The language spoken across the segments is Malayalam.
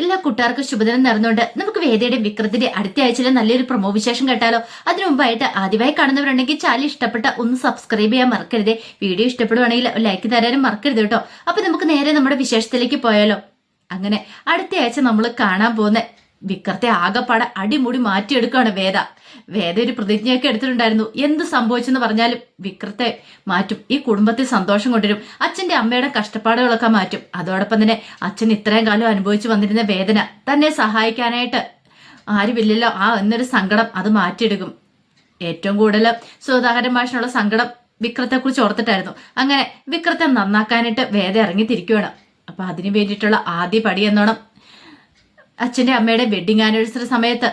എല്ലാ കൂട്ടുകാർക്കും ശുഭദിനം നേർന്നുകൊണ്ട് നമുക്ക് വേദയുടെയും വിക്രത്തിന്റെ അടുത്ത ആഴ്ചയിലെ നല്ലൊരു പ്രൊമോ വിശേഷം കേട്ടാലോ? അതിനു മുമ്പായിട്ട് ആദ്യമായി കാണുന്നവരുണ്ടെങ്കിൽ ചാനൽ ഇഷ്ടപ്പെട്ട ഒന്ന് സബ്സ്ക്രൈബ് ചെയ്യാൻ മറക്കരുതേ. വീഡിയോ ഇഷ്ടപ്പെടുവാണെങ്കിൽ ലൈക്ക് തരാനും മറക്കരുത് കേട്ടോ. അപ്പൊ നമുക്ക് നേരെ നമ്മുടെ വിശേഷത്തിലേക്ക് പോയാലോ? അങ്ങനെ അടുത്ത ആഴ്ച നമ്മൾ കാണാൻ പോകുന്ന വിക്രത്തെ ആകെപ്പാടെ അടിമുടി മാറ്റിയെടുക്കുകയാണ് വേദ. വേദ ഒരു പ്രതിജ്ഞയൊക്കെ എടുത്തിട്ടുണ്ടായിരുന്നു. എന്ത് സംഭവിച്ചെന്ന് പറഞ്ഞാലും വിക്രത്തെ മാറ്റും. ഈ കുടുംബത്തിൽ സന്തോഷം കൊണ്ടുവരും. അച്ഛന്റെ അമ്മയുടെ കഷ്ടപ്പാടുകളൊക്കെ മാറ്റും. അതോടൊപ്പം തന്നെ അച്ഛൻ ഇത്രയും കാലം അനുഭവിച്ചു വന്നിരുന്ന വേദന തന്നെ സഹായിക്കാനായിട്ട് ആരുമില്ലല്ലോ. ആ എന്നൊരു സങ്കടം അത് മാറ്റിയെടുക്കും. ഏറ്റവും കൂടുതൽ സുധാകരൻ മാഷിനുള്ള സങ്കടം വിക്രത്തെക്കുറിച്ച് ഓർത്തിട്ടായിരുന്നു. അങ്ങനെ വിക്രത്തെ നന്നാക്കാനായിട്ട് വേദ ഇറങ്ങി തിരിക്കുകയാണ് അപ്പൊ അതിനു വേണ്ടിയിട്ടുള്ള ആദ്യ പടി എന്നോണം അച്ഛന്റെ അമ്മയുടെ വെഡിങ് ആനിവേഴ്സറി സമയത്ത്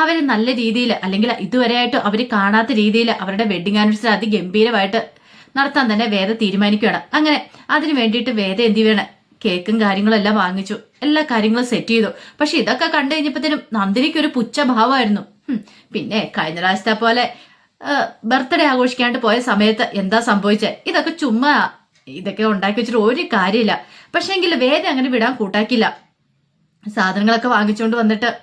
അവർ നല്ല രീതിയിൽ അല്ലെങ്കിൽ ഇതുവരെയായിട്ട് അവർ കാണാത്ത രീതിയിൽ അവരുടെ വെഡിങ് ആനിവേഴ്സറി അതിഗംഭീരമായിട്ട് നടത്താൻ തന്നെ വേദ തീരുമാനിക്കുകയാണ്. അങ്ങനെ അതിനു വേണ്ടിയിട്ട് വേദ എന്ത് ചെയ്യണം? കേക്കും കാര്യങ്ങളും എല്ലാം വാങ്ങിച്ചു. എല്ലാ കാര്യങ്ങളും സെറ്റ് ചെയ്തു. പക്ഷെ ഇതൊക്കെ കണ്ടു കഴിഞ്ഞപ്പോഴത്തേനും നന്ദിനിക്ക് ഒരു പുച്ഛഭാവമായിരുന്നു. പിന്നെ കഴിഞ്ഞ പ്രാവശ്യത്തെ പോലെ ബർത്ത്ഡേ ആഘോഷിക്കാണ്ട് പോയ സമയത്ത് എന്താ സംഭവിച്ചത് ഇതൊക്കെ ചുമ്മാ ഇതൊക്കെ ഉണ്ടാക്കി വെച്ചിട്ട് ഒരു കാര്യമില്ല. പക്ഷേങ്കിൽ വേദ അങ്ങനെ വിടാൻ കൂട്ടാക്കില്ല സാധനങ്ങളൊക്കെ വാങ്ങിച്ചുകൊണ്ട് വന്നിട്ട്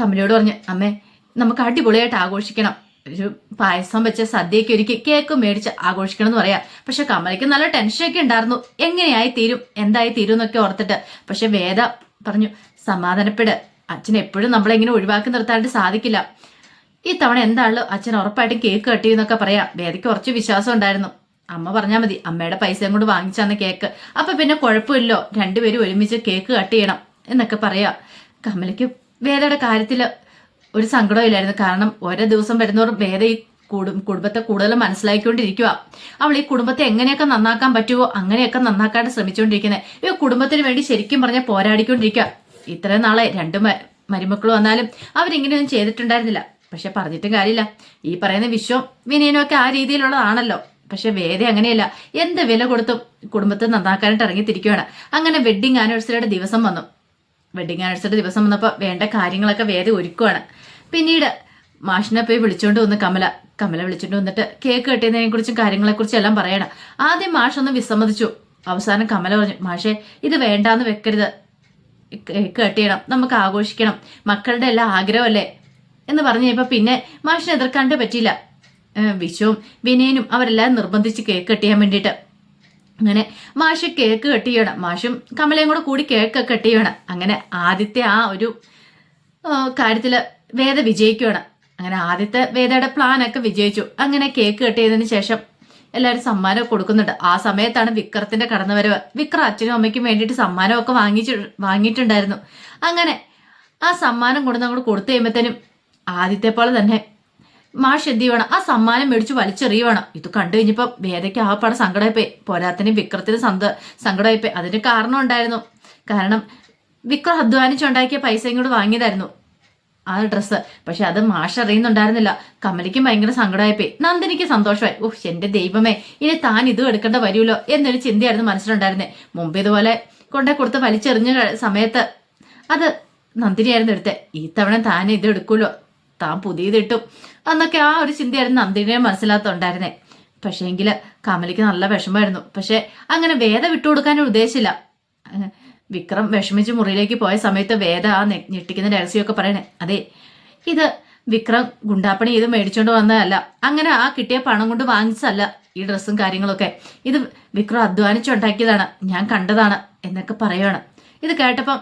കമലയോട് പറഞ്ഞു അമ്മേ നമുക്ക് അടിപൊളിയായിട്ട് ആഘോഷിക്കണം. ഒരു പായസം വെച്ച സദ്യയൊക്കെ ഒരുക്കി കേക്ക് മേടിച്ച് ആഘോഷിക്കണം എന്ന് പറയാം. പക്ഷെ കമലയ്ക്ക് നല്ല ടെൻഷനൊക്കെ ഉണ്ടായിരുന്നു. എങ്ങനെയായി തീരും? എന്തായി തീരും എന്നൊക്കെ ഓർത്തിട്ട്. പക്ഷെ വേദ പറഞ്ഞു സമാധാനപ്പെട്. അച്ഛൻ എപ്പോഴും നമ്മളെങ്ങനെ ഒഴിവാക്കി നിർത്താനായിട്ട് സാധിക്കില്ല. ഈ തവണ എന്താണല്ലോ അച്ഛൻ ഉറപ്പായിട്ടും കേക്ക് കട്ട് ചെയ്യുന്നൊക്കെ പറയാം. വേദയ്ക്ക് കുറച്ച് വിശ്വാസം ഉണ്ടായിരുന്നു. അമ്മ പറഞ്ഞാൽ മതി അമ്മയുടെ പൈസയും കൊണ്ട് വാങ്ങിച്ചാന്ന് കേക്ക് അപ്പൊ പിന്നെ കുഴപ്പമില്ലോ രണ്ടുപേരും ഒരുമിച്ച് കേക്ക് കട്ട് ചെയ്യണം. എന്നൊക്കെ പറയാ. കമലയ്ക്ക് വേദയുടെ കാര്യത്തിൽ ഒരു സങ്കടമില്ലായിരുന്നു കാരണം ഓരോ ദിവസം വരുന്നവരും വേദ ഈ കുടും കുടുംബത്തെ കൂടുതൽ മനസ്സിലാക്കിക്കൊണ്ടിരിക്കുക അവൾ ഈ കുടുംബത്തെ എങ്ങനെയൊക്കെ നന്നാക്കാൻ പറ്റുമോ അങ്ങനെയൊക്കെ നന്നാക്കാണ്ട് ശ്രമിച്ചുകൊണ്ടിരിക്കുന്നത് ഈ കുടുംബത്തിന് വേണ്ടി ശരിക്കും പറഞ്ഞാൽ പോരാടിക്കൊണ്ടിരിക്കുക ഇത്രയും നാളെ രണ്ട് മരുമക്കൾ വന്നാലും അവരിങ്ങനെയൊന്നും ചെയ്തിട്ടുണ്ടായിരുന്നില്ല. പക്ഷെ പറഞ്ഞിട്ടും കാര്യമില്ല. ഈ പറയുന്ന വിശ്വം വിനയനും ഒക്കെ ആ രീതിയിലുള്ളതാണല്ലോ. പക്ഷെ വേദ അങ്ങനെയല്ല. എന്ത് വില കൊടുത്തും കുടുംബത്തെ നന്നാക്കാനായിട്ട് ഇറങ്ങിത്തിരിക്കുകയാണ് അങ്ങനെ വെഡിങ് ആനിവേഴ്സറിയുടെ ദിവസം വന്നു. വെഡിങ് ആനിവേഴ്സറി ദിവസം വന്നപ്പോൾ വേണ്ട കാര്യങ്ങളൊക്കെ വേദ ഒരുക്കുവാണ്. പിന്നീട് മാഷിനെ പോയി വിളിച്ചോണ്ട് വന്ന് കമല കമല വിളിച്ചോണ്ട് വന്നിട്ട് കേക്ക് കെട്ടിയതിനെ കുറിച്ചും കാര്യങ്ങളെക്കുറിച്ചും എല്ലാം പറയണം. ആദ്യം മാഷൊന്ന് വിസമ്മതിച്ചു. അവസാനം കമല പറഞ്ഞു മാഷെ ഇത് വേണ്ടാന്ന് വെക്കരുത്. കേക്ക് കട്ട് ചെയ്യണം നമുക്ക് ആഘോഷിക്കണം. മക്കളുടെ എല്ലാം ആഗ്രഹമല്ലേ? എന്ന് പറഞ്ഞു പിന്നെ മാഷിനെ എതിർക്കാണ്ട് പറ്റിയില്ല. വിശുവും വിനയനും അവരെല്ലാം നിർബന്ധിച്ച് കേക്ക് കട്ട് ചെയ്യാൻ വേണ്ടിയിട്ട്. അങ്ങനെ മാഷ് കേക്ക് കട്ട് ചെയ്യണം. മാഷും കമലയും കൂടെ കൂടി കേക്ക് കട്ട് ചെയ്യണം. അങ്ങനെ ആദ്യത്തെ ആ ഒരു കാര്യത്തിൽ വേദ വിജയിക്കുകയാണ് അങ്ങനെ ആദ്യത്തെ വേദയുടെ പ്ലാനൊക്കെ വിജയിച്ചു. അങ്ങനെ കേക്ക് കട്ട് ചെയ്തതിന് ശേഷം എല്ലാവരും സമ്മാനം കൊടുക്കുന്നുണ്ട്. ആ സമയത്താണ് വിക്രത്തിന്റെ കടന്നുവരവ്. വിക്രം അച്ഛനും അമ്മയ്ക്കും വേണ്ടിയിട്ട് സമ്മാനമൊക്കെ വാങ്ങിച്ചു വാങ്ങിയിട്ടുണ്ടായിരുന്നു. അങ്ങനെ ആ സമ്മാനം കൊണ്ടുവന്ന് അങ്ങോട്ട് കൊടുത്തു കഴിയുമ്പോഴത്തേനും ആദ്യത്തെ പോലെ തന്നെ മാഷ് എന്ത് ചെയ്യണം? ആ സമ്മാനം മേടിച്ച് വലിച്ചെറിയണം ഇത് കണ്ടു കഴിഞ്ഞപ്പോൾ വേദയ്ക്ക് ആ പടം സങ്കടമായിപ്പോയി. പോരാത്തിന് വിക്രത്തിന് സന്ത സങ്കടമായിപ്പോയി. അതിന് കാരണം ഉണ്ടായിരുന്നു. കാരണം വിക്രം അധ്വാനിച്ചുണ്ടാക്കിയ പൈസയും കൂടെ വാങ്ങിയതായിരുന്നു ആ ഡ്രസ്സ്. പക്ഷെ അത് മാഷ് അറിയുന്നുണ്ടായിരുന്നില്ല. കമലിക്കും ഭയങ്കര സങ്കടമായിപ്പോയി. നന്ദിനിക്ക് സന്തോഷമായി. ഓഹ് എന്റെ ദൈവമേ ഇനി താൻ ഇതും എടുക്കേണ്ട വരുമല്ലോ എന്നൊരു ചിന്തയായിരുന്നു മനസ്സിലുണ്ടായിരുന്നേ. മുമ്പ് ഇതുപോലെ കൊണ്ടേ കൊടുത്ത് വലിച്ചെറിഞ്ഞ സമയത്ത് അത് നന്ദിനിയായിരുന്നു എടുത്തത് ഈ തവണ താൻ ഇത് എടുക്കൂലോ താൻ പുതിയത് ഇട്ടും എന്നൊക്കെ ആ ഒരു ചിന്തയായിരുന്നു നന്ദിനിയെ മനസ്സിലാത്തുണ്ടായിരുന്നേ പക്ഷേങ്കിൽ കമലിക്ക് നല്ല വിഷമമായിരുന്നു. പക്ഷെ അങ്ങനെ വേദ വിട്ടുകൊടുക്കാൻ ഉദ്ദേശിച്ചില്ല. വിക്രം വിഷമിച്ച് മുറിയിലേക്ക് പോയ സമയത്ത് വേദ ആ ഞെട്ടിക്കുന്ന രഹസ്യമൊക്കെ പറയണേ. അതെ ഇത് വിക്രം ഗുണ്ടാപ്പണി ഇത് മേടിച്ചോണ്ട് വന്നതല്ല. അങ്ങനെ ആ കിട്ടിയ പണം കൊണ്ട് വാങ്ങിച്ചതല്ല ഈ ഡ്രസ്സും കാര്യങ്ങളൊക്കെ. ഇത് വിക്രം അധ്വാനിച്ചുണ്ടാക്കിയതാണ്. ഞാൻ കണ്ടതാണ് എന്നൊക്കെ പറയുവാണ്. ഇത് കേട്ടപ്പം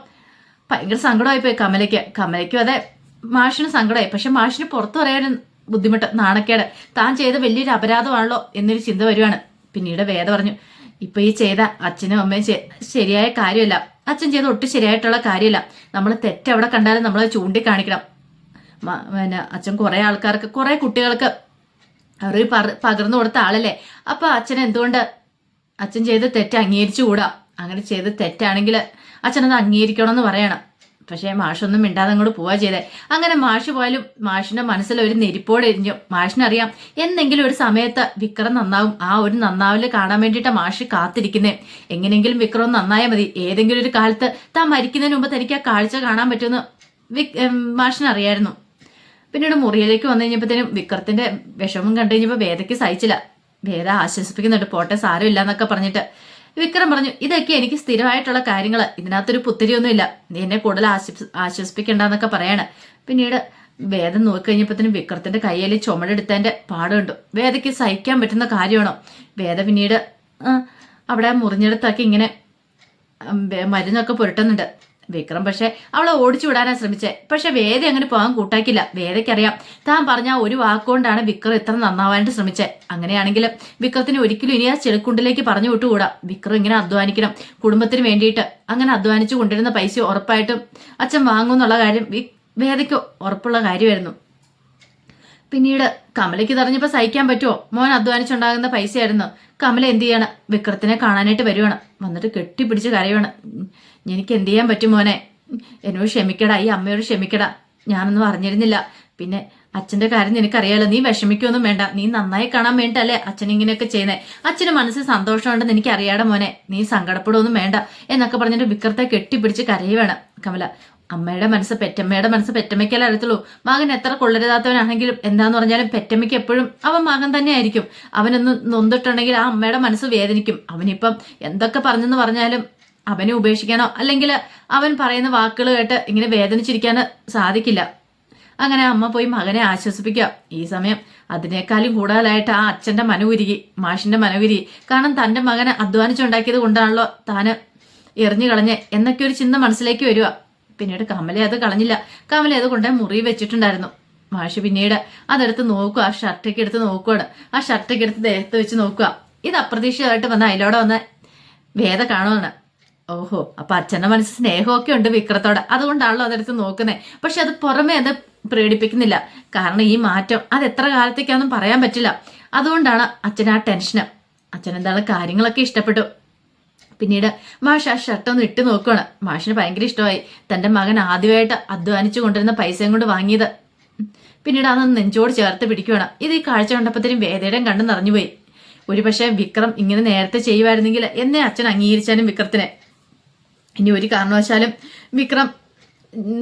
ഭയങ്കര സങ്കടമായിപ്പോയി കമലയ്ക്ക്. കമലയ്ക്കും അതെ മാഷിന് സങ്കടമായി പക്ഷെ മാഷിന് പുറത്തു പറയാനും ബുദ്ധിമുട്ട്. നാണക്കേട്. താൻ ചെയ്ത വലിയൊരു അപരാധമാണല്ലോ എന്നൊരു ചിന്ത വരുവാണ്. പിന്നീട് വേദ പറഞ്ഞു ഇപ്പൊ ഈ ചെയ്ത അച്ഛനും അമ്മയും ശരിയായ കാര്യമല്ല. അച്ഛൻ ചെയ്ത ഒട്ടും ശരിയായിട്ടുള്ള കാര്യമല്ല. നമ്മൾ തെറ്റെവിടെ കണ്ടാലും നമ്മൾ ചൂണ്ടിക്കാണിക്കണം. പിന്നെ അച്ഛൻ കുറെ ആൾക്കാർക്ക് കുറെ കുട്ടികൾക്ക് അവർ പകർന്നു കൊടുത്ത ആളല്ലേ. അപ്പൊ അച്ഛൻ എന്തുകൊണ്ട് അച്ഛൻ ചെയ്ത തെറ്റ് അംഗീകരിച്ചുകൂടാ? അങ്ങനെ ചെയ്ത് തെറ്റാണെങ്കിൽ അച്ഛനത് അംഗീകരിക്കണം എന്ന് പറയണം. പക്ഷേ മാഷൊന്നും മിണ്ടാതെ അങ്ങോട്ട് പോവാ ചെയ്തേ. അങ്ങനെ മാഷ് പോയാലും മാഷിന്റെ മനസ്സിൽ ഒരു നെരിപ്പോടെ എരിഞ്ഞു. മാഷിനറിയാം എന്തെങ്കിലും ഒരു സമയത്ത് വിക്രം നന്നാവും. ആ ഒരു നന്നാവിൽ കാണാൻ വേണ്ടിയിട്ട് മാഷ് കാത്തിരിക്കുന്നേ. എങ്ങനെയെങ്കിലും വിക്രം നന്നായാൽ മതി. ഏതെങ്കിലും ഒരു കാലത്ത് താൻ മരിക്കുന്നതിന് മുമ്പ് തനിക്ക് ആ കാഴ്ച കാണാൻ പറ്റുമെന്ന് വിക് മാഷിനറിയായിരുന്നു. പിന്നീട് മുറിയിലേക്ക് വന്നു കഴിഞ്ഞപ്പോഴത്തേനും വിക്രത്തിന്റെ വിഷമം കണ്ടു കഴിഞ്ഞപ്പോൾ വേദയ്ക്ക് സഹിച്ചില്ല. വേദ ആശ്വസിപ്പിക്കുന്നുണ്ട് പോട്ടെ സാരമില്ല എന്നൊക്കെ പറഞ്ഞിട്ട്. വിക്രം പറഞ്ഞു ഇതൊക്കെ എനിക്ക് സ്ഥിരമായിട്ടുള്ള കാര്യങ്ങൾ ഇതിനകത്തൊരു പുത്തിരിയൊന്നുമില്ല. നീ എന്നെ കൂടുതൽ ആശ്വസ് ആശ്വസിപ്പിക്കണ്ടെന്നൊക്കെ പറയാണ്. പിന്നീട് വേദം നോക്കിക്കഴിഞ്ഞപ്പോഴത്തേനും വിക്രത്തിന്റെ കയ്യിൽ ചുമടെടുത്തതിന്റെ പാടുണ്ട്. വേദയ്ക്ക് സഹിക്കാൻ പറ്റുന്ന കാര്യമാണോ? വേദ പിന്നീട് അവിടെ മുറിഞ്ഞെടുത്താക്കി ഇങ്ങനെ മരുന്നൊക്കെ പുരട്ടുന്നുണ്ട്. വിക്രം പക്ഷെ അവളെ ഓടിച്ചു വിടാനാ ശ്രമിച്ചേ. പക്ഷെ വേദ അങ്ങനെ പോകാൻ കൂട്ടാക്കില്ല വേദയ്ക്കറിയാം. താൻ പറഞ്ഞ ഒരു വാക്കുകൊണ്ടാണ് വിക്രം ഇത്ര നന്നാവാനായിട്ട് ശ്രമിച്ചത് അങ്ങനെയാണെങ്കിൽ വിക്രത്തിന് ഒരിക്കലും ഇനി ആ ചെളിക്കുണ്ടിലേക്ക് പറഞ്ഞു വിട്ടുകൂടാ. വിക്രം ഇങ്ങനെ അധ്വാനിക്കണം കുടുംബത്തിന് വേണ്ടിയിട്ട്. അങ്ങനെ അധ്വാനിച്ചു കൊണ്ടിരുന്ന പൈസ ഉറപ്പായിട്ടും അച്ഛൻ വാങ്ങും എന്നുള്ള കാര്യം വേദയ്ക്ക് ഉറപ്പുള്ള കാര്യമായിരുന്നു. പിന്നീട് കമലയ്ക്ക് തെരഞ്ഞപ്പോ സഹിക്കാൻ പറ്റുമോ മോൻ അധ്വാനിച്ചുണ്ടാകുന്ന പൈസയായിരുന്നു. കമല എന്ത് ചെയ്യാണ്? വിക്രത്തിനെ കാണാനായിട്ട് വരുവാണ്. വന്നിട്ട് കെട്ടിപ്പിടിച്ച് കരയുവാണ്. എനിക്ക് എന്ത് ചെയ്യാൻ പറ്റും മോനെ? എന്നോട് ക്ഷമിക്കടാ ഈ അമ്മയോട് ക്ഷമിക്കടാ. ഞാനൊന്നും അറിഞ്ഞിരുന്നില്ല. പിന്നെ അച്ഛന്റെ കാര്യം നിനക്കറിയാലോ? നീ വിഷമിക്കൊന്നും വേണ്ട. നീ നന്നായി കാണാൻ വേണ്ടിട്ടല്ലേ അച്ഛൻ ഇങ്ങനെയൊക്കെ ചെയ്യുന്നേ. അച്ഛന് മനസ്സിൽ സന്തോഷമുണ്ടെന്ന് എനിക്ക് അറിയാടെ മോനെ. നീ സങ്കടപ്പെടുമൊന്നും വേണ്ട എന്നൊക്കെ പറഞ്ഞിട്ട് വിക്രത്തെ കെട്ടിപ്പിടിച്ച് കരയുവാണ് കമല. അമ്മയുടെ മനസ്സ് പെറ്റമ്മയുടെ മനസ്സ് പെറ്റമ്മയ്ക്കല്ലേ അറിയത്തുള്ളൂ. മകൻ എത്ര കൊള്ളരുതാത്തവനാണെങ്കിലും എന്താന്ന് പറഞ്ഞാലും പെറ്റമ്മയ്ക്ക് എപ്പോഴും അവൻ മകൻ തന്നെ ആയിരിക്കും. അവനൊന്ന് നൊന്നിട്ടുണ്ടെങ്കിൽ ആ അമ്മയുടെ മനസ്സ് വേദനിക്കും. അവനിപ്പം എന്തൊക്കെ പറഞ്ഞെന്ന് പറഞ്ഞാലും അവനെ ഉപേക്ഷിക്കാനോ അല്ലെങ്കിൽ അവൻ പറയുന്ന വാക്കുകൾ കേട്ട് ഇങ്ങനെ വേദനിച്ചിരിക്കാൻ സാധിക്കില്ല. അങ്ങനെ അമ്മ പോയി മകനെ ആശ്വസിപ്പിക്കുക. ഈ സമയം അതിനേക്കാളും കൂടുതലായിട്ട് ആ അച്ഛന്റെ മനവുരുകി മാഷിന്റെ മനവുരുകി. കാരണം തന്റെ മകനെ അധ്വാനിച്ചുണ്ടാക്കിയത് കൊണ്ടാണല്ലോ താന് എറിഞ്ഞു കളഞ്ഞ് എന്നൊക്കെ ഒരു ചിന്ത മനസ്സിലേക്ക് വരിക പിന്നീട് കമല അത് കളഞ്ഞില്ല. കമല അത് കൊണ്ട് മുറി വെച്ചിട്ടുണ്ടായിരുന്നു. മാഷ് പിന്നീട് അതെടുത്ത് നോക്കുക ആ ഷർട്ടൊക്കെ എടുത്ത് നോക്കുവാണ്. ആ ഷർട്ടൊക്കെ എടുത്ത് ദേഹത്ത് വെച്ച് നോക്കുക. ഇത് അപ്രതീക്ഷിതമായിട്ട് വന്ന അതിലൂടെ വന്ന വേദ കാണുവാണ്. ഓഹോ അപ്പൊ അച്ഛന്റെ മനസ്സിൽ സ്നേഹമൊക്കെ ഉണ്ട് വിക്രത്തോടെ. അതുകൊണ്ടാണല്ലോ അതെടുത്ത് നോക്കുന്നത് പക്ഷെ അത് പുറമേ അത് പ്രേടിപ്പിക്കുന്നില്ല കാരണം ഈ മാറ്റം അത് എത്ര കാലത്തേക്കാണെന്നും പറയാൻ പറ്റില്ല. അതുകൊണ്ടാണ് അച്ഛൻ ആ ടെൻഷന്. അച്ഛൻ എന്താണ് കാര്യങ്ങളൊക്കെ ഇഷ്ടപ്പെട്ടു. പിന്നീട് മാഷ് ആ ഷർട്ട് ഒന്ന് ഇട്ട് നോക്കുകയാണ് മാഷിന് ഭയങ്കര ഇഷ്ടമായി. തന്റെ മകൻ ആദ്യമായിട്ട് അധ്വാനിച്ചു കൊണ്ടിരുന്ന പൈസയും കൊണ്ട് വാങ്ങിയത്. പിന്നീട് അതൊന്ന് നെഞ്ചോട് ചേർത്ത് പിടിക്കുകയാണ് ഇത് ഈ കാഴ്ച കണ്ടപ്പോഴത്തേനും വേദയുടെ കണ്ടു നിറഞ്ഞുപോയി. ഒരു പക്ഷേ വിക്രം ഇങ്ങനെ നേരത്തെ ചെയ്യുമായിരുന്നെങ്കിൽ എന്നെ അച്ഛൻ അംഗീകരിച്ചാലും വിക്രത്തിനെ. ഇനി ഒരു കാരണവശാലും വിക്രം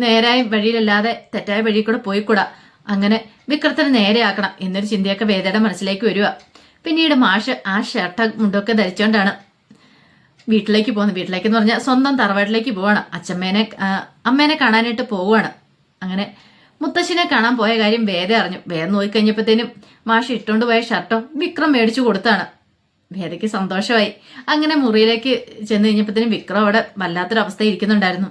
നേരായ വഴിയിലല്ലാതെ തെറ്റായ വഴി കൂടെ പോയിക്കൂടാ. അങ്ങനെ വിക്രത്തിനെ നേരെയാക്കണം എന്നൊരു ചിന്തയൊക്കെ വേദയുടെ മനസ്സിലേക്ക് വരിക പിന്നീട് മാഷ് ആ ഷർട്ട് മുണ്ടൊക്കെ ധരിച്ചുകൊണ്ടാണ് വീട്ടിലേക്ക് പോകുന്നത് വീട്ടിലേക്ക് എന്ന് പറഞ്ഞാൽ സ്വന്തം തറവാട്ടിലേക്ക് പോവാണ്. അച്ഛമ്മേനെ അമ്മേനെ കാണാനായിട്ട് പോവുകയാണ് അങ്ങനെ മുത്തശ്ശിനെ കാണാൻ പോയ കാര്യം വേദ അറിഞ്ഞു. വേദ നോക്കിക്കഴിഞ്ഞപ്പോഴത്തേനും മാഷ് ഇട്ടുകൊണ്ട് പോയ ഷർട്ടോ വിക്രം മേടിച്ചു കൊടുത്താണ്. വേദയ്ക്ക് സന്തോഷമായി. അങ്ങനെ മുറിയിലേക്ക് ചെന്ന് കഴിഞ്ഞപ്പോഴത്തേനും വിക്രം അവിടെ വല്ലാത്തൊരവസ്ഥ ഇരിക്കുന്നുണ്ടായിരുന്നു.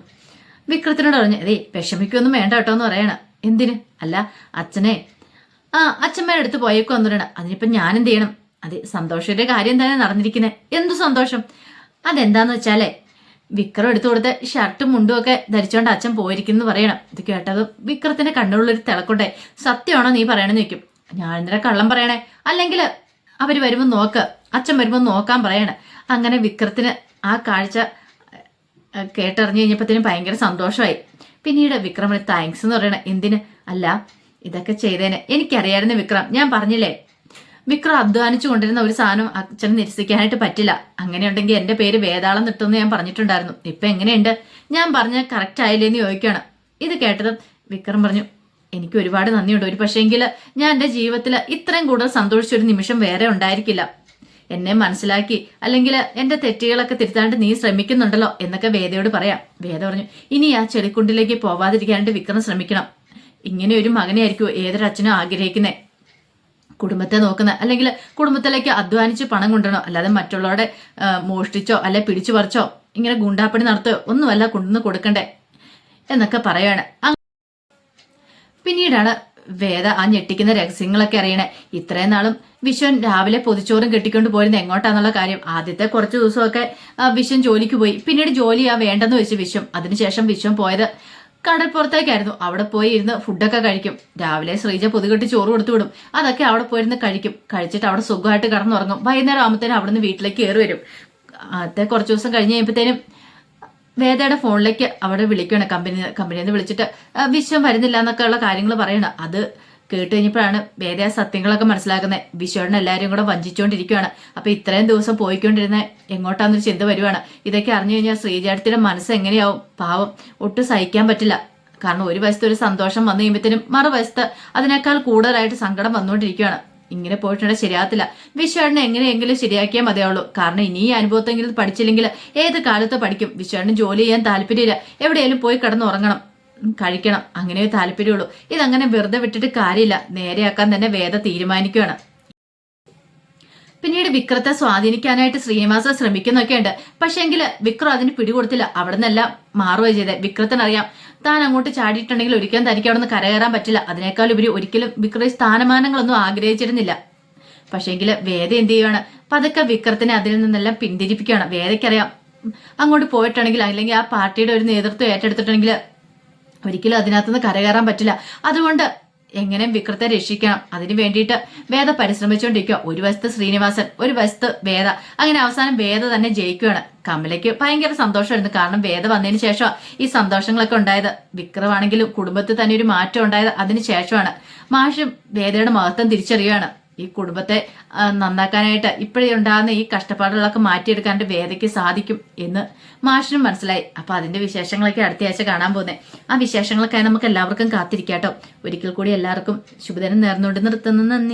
വിക്രത്തിനോട് പറഞ്ഞു അതേ വിഷമിക്കൊന്നും വേണ്ട കേട്ടോ എന്ന് പറയണ. എന്തിന്? അല്ല അച്ഛനെ ആ അച്ഛമ്മയുടെ അടുത്ത് പോയേക്കോ വന്നിടണം അതിനിപ്പം ഞാൻ എന്ത് ചെയ്യണം? അതെ സന്തോഷത്തിന്റെ കാര്യം തന്നെ നടന്നിരിക്കുന്നത് എന്തു സന്തോഷം? അതെന്താന്ന് വെച്ചാലേ വിക്രം എടുത്തു കൊടുത്ത് ഷർട്ടും മുണ്ടും ഒക്കെ ധരിച്ചോണ്ട് അച്ഛൻ പോയിരിക്കുന്നു പറയണം. ഇത് കേട്ടത് വിക്രത്തിന്റെ കണ്ണുള്ളൊരു തിളക്കൊണ്ടേ സത്യമാണോ നീ പറയണെന്ന് വെക്കും ഞാൻ ഇന്നലെ കള്ളം പറയണേ? അല്ലെങ്കിൽ അവർ വരുമ്പോൾ നോക്ക് അച്ഛൻ വരുമ്പോൾ നോക്കാൻ പറയണേ. അങ്ങനെ വിക്രത്തിന് ആ കാഴ്ച കേട്ടറിഞ്ഞു കഴിഞ്ഞപ്പോഴത്തേനും ഭയങ്കര സന്തോഷമായി. പിന്നീട് വിക്രമിന് താങ്ക്സ് എന്ന് പറയണേ. എന്തിന്? അല്ല ഇതൊക്കെ ചെയ്തേനെ. എനിക്കറിയായിരുന്നു വിക്രം. ഞാൻ പറഞ്ഞില്ലേ വിക്രം അധ്വാനിച്ചു കൊണ്ടിരുന്ന ഒരു സാധനം അച്ഛൻ നിരസിക്കാനായിട്ട് പറ്റില്ല. അങ്ങനെയുണ്ടെങ്കിൽ എന്റെ പേര് വേതാളം നിട്ടെന്ന് ഞാൻ പറഞ്ഞിട്ടുണ്ടായിരുന്നു. ഇപ്പൊ എങ്ങനെയുണ്ട്? ഞാൻ പറഞ്ഞ കറക്റ്റ് ആയില്ലേന്ന് ചോദിക്കുകയാണ്. ഇത് കേട്ടതും വിക്രം പറഞ്ഞു എനിക്ക് ഒരുപാട് നന്ദിയുണ്ട്. ഒരു പക്ഷേങ്കിൽ ഞാൻ എന്റെ ജീവിതത്തിൽ ഇത്രയും കൂടുതൽ സന്തോഷിച്ച ഒരു നിമിഷം വേറെ ഉണ്ടായിരിക്കില്ല. എന്നെ മനസ്സിലാക്കി അല്ലെങ്കിൽ എന്റെ തെറ്റുകളൊക്കെ തിരുത്താണ്ട് നീ ശ്രമിക്കുന്നുണ്ടല്ലോ എന്നൊക്കെ വേദയോട് പറയാം. വേദ പറഞ്ഞു ഇനി ആ ചെളിക്കുണ്ടിലേക്ക് പോവാതിരിക്കാനായിട്ട് വിക്രം ശ്രമിക്കണം. ഇങ്ങനെ ഒരു മകനെയായിരിക്കും ഏതൊരച്ഛനും ആഗ്രഹിക്കുന്നേ. കുടുംബത്തെ നോക്കുന്ന അല്ലെങ്കിൽ കുടുംബത്തിലേക്ക് അധ്വാനിച്ച് പണം കൊണ്ടുവരണോ? അല്ലാതെ മറ്റുള്ളവരുടെ മോഷ്ടിച്ചോ അല്ലെ പിടിച്ചു പറിച്ചോ ഇങ്ങനെ ഗുണ്ടാപ്പണി നടത്തുകയോ ഒന്നുമല്ല കൊണ്ടുവന്ന് കൊടുക്കണ്ടേ എന്നൊക്കെ പറയാണ് പിന്നീടാണ് വേദ ആ ഞെട്ടിക്കുന്ന രഹസ്യങ്ങളൊക്കെ അറിയണേ. ഇത്രയും നാളും വിശ്വൻ രാവിലെ പൊതിച്ചോറും കെട്ടിക്കൊണ്ട് പോയിരുന്ന എങ്ങോട്ടാന്നുള്ള കാര്യം. ആദ്യത്തെ കുറച്ച് ദിവസമൊക്കെ വിശ്വൻ ജോലിക്ക് പോയി. പിന്നീട് ജോലി ആ വേണ്ടെന്ന് വെച്ച് വിശ്വം. അതിനുശേഷം വിശ്വം പോയത് കടൽപ്പുറത്തേക്കായിരുന്നു. അവിടെ പോയി ഇരുന്ന് ഫുഡൊക്കെ കഴിക്കും. രാവിലെ ശ്രീജ പൊതുകെട്ടി ചോറ് കൊടുത്തു വിടും. അതൊക്കെ അവിടെ പോയിരുന്ന് കഴിക്കും. കഴിച്ചിട്ട് അവിടെ സുഖമായിട്ട് കടന്നുറങ്ങും. വൈകുന്നേരം ആകുമ്പോഴത്തേനും അവിടെ നിന്ന് വീട്ടിലേക്ക് കയറി വരും. ആദ്യത്തെ കുറച്ച് ദിവസം കഴിഞ്ഞ് കഴിയുമ്പോഴത്തേനും വേദയുടെ ഫോണിലേക്ക് അവിടെ വിളിക്കുകയാണ് കമ്പനി കമ്പനിയിൽ നിന്ന് വിളിച്ചിട്ട് വിശ്വം വരുന്നില്ല എന്നൊക്കെ ഉള്ള കാര്യങ്ങൾ പറയണം. അത് കേട്ട് കഴിഞ്ഞപ്പോഴാണ് ആ സത്യങ്ങളൊക്കെ മനസ്സിലാക്കുന്നത്. വിശ്വനെ എല്ലാവരും കൂടെ വഞ്ചിച്ചുകൊണ്ടിരിക്കുകയാണ് അപ്പൊ ഇത്രയും ദിവസം പോയിക്കൊണ്ടിരുന്ന എങ്ങോട്ടാന്നൊരു ചിന്ത വരുവാണ്. ഇതൊക്കെ അറിഞ്ഞു കഴിഞ്ഞാൽ ശ്രീജാടത്തിന്റെ മനസ്സ് എങ്ങനെയാവും? പാവം ഒട്ടും സഹിക്കാൻ പറ്റില്ല. കാരണം ഒരു വശത്ത് ഒരു സന്തോഷം വന്നു കഴിയുമ്പോഴത്തേനും മറുവശത്ത് അതിനേക്കാൾ കൂടുതലായിട്ട് സങ്കടം വന്നുകൊണ്ടിരിക്കുകയാണ് ഇങ്ങനെ പോയിട്ടുണ്ടെങ്കിൽ ശരിയാകത്തില്ല. വിശ്വാടിനെ എങ്ങനെയെങ്കിലും ശരിയാക്കിയാൽ മതിയാവുള്ളൂ. കാരണം ഇനി ഈ അനുഭവത്തെങ്കിലും പഠിച്ചില്ലെങ്കിൽ ഏത് കാലത്ത് പഠിക്കും. വിശ്വാടിന് ജോലി ചെയ്യാൻ താല്പര്യമില്ല. എവിടെയെങ്കിലും പോയി കിടന്ന് ഉറങ്ങണം ഉം, കഴിക്കണം. അങ്ങനെ താല്പര്യമുള്ളൂ. ഇതങ്ങനെ വെറുതെ വിട്ടിട്ട് കാര്യമില്ല. നേരെയാക്കാൻ തന്നെ വേദ തീരുമാനിക്കുകയാണ് പിന്നീട് വിക്രത്തെ സ്വാധീനിക്കാനായിട്ട് ശ്രീനിവാസൻ ശ്രമിക്കുന്നൊക്കെയുണ്ട്. പക്ഷേങ്കിൽ വിക്രം അതിന് പിടികൊടുത്തില്ല. അവിടെ നിന്നെല്ലാം മാറുകയാണ് ചെയ്തത് വിക്രത്തിനറിയാം. താൻ അങ്ങോട്ട് ചാടിയിട്ടുണ്ടെങ്കിൽ ഒരിക്കലും തനിക്ക് അവിടെ നിന്ന് കരകയറാൻ പറ്റില്ല. അതിനേക്കാൾ ഉപരി ഒരിക്കലും വിക്രം സ്ഥാനമാനങ്ങളൊന്നും ആഗ്രഹിച്ചിരുന്നില്ല. പക്ഷേങ്കിൽ വേദ എന്ത് ചെയ്യുകയാണ് പതുക്കെ വിക്രത്തിനെ അതിൽ നിന്നെല്ലാം പിന്തിരിപ്പിക്കുകയാണ് വേദയ്ക്കറിയാം. അങ്ങോട്ട് പോയിട്ടുണ്ടെങ്കിൽ അല്ലെങ്കിൽ ആ പാർട്ടിയുടെ ഒരു നേതൃത്വം ഏറ്റെടുത്തിട്ടുണ്ടെങ്കിൽ ഒരിക്കലും അതിനകത്തുനിന്ന് കരകയറാൻ പറ്റില്ല. അതുകൊണ്ട് എങ്ങനെയും വിക്രത്തെ രക്ഷിക്കണം? അതിനു വേണ്ടിയിട്ട് വേദ പരിശ്രമിച്ചുകൊണ്ടിരിക്കുക ഒരു വശത്ത് ശ്രീനിവാസൻ ഒരു വശത്ത് വേദ. അങ്ങനെ അവസാനം വേദ തന്നെ ജയിക്കുകയാണ് കമലയ്ക്ക് ഭയങ്കര സന്തോഷമായിരുന്നു. കാരണം വേദ വന്നതിന് ശേഷം ഈ സന്തോഷങ്ങളൊക്കെ ഉണ്ടായത്. വിക്രമാണെങ്കിലും കുടുംബത്തിൽ തന്നെ ഒരു മാറ്റം ഉണ്ടായത് അതിന് ശേഷമാണ്. മാഷും വേദയുടെ മഹത്വം തിരിച്ചറിയുകയാണ് ഈ കുടുംബത്തെ നന്നാക്കാനായിട്ട് ഇപ്പോഴേ ഉണ്ടാകുന്ന ഈ കഷ്ടപ്പാടുകളൊക്കെ മാറ്റിയെടുക്കാനായിട്ട് വേദയ്ക്ക് സാധിക്കും എന്ന് മാഷിനും മനസ്സിലായി. അപ്പൊ അതിന്റെ വിശേഷങ്ങളൊക്കെ അടുത്ത ആഴ്ച കാണാൻ പോകുന്നത് ആ വിശേഷങ്ങളൊക്കെ നമുക്ക് എല്ലാവർക്കും കാത്തിരിക്കാട്ടോ. ഒരിക്കൽ കൂടി എല്ലാവർക്കും ശുഭദിനം നേർന്നുകൊണ്ട് നിർത്തുന്നു. നന്ദി.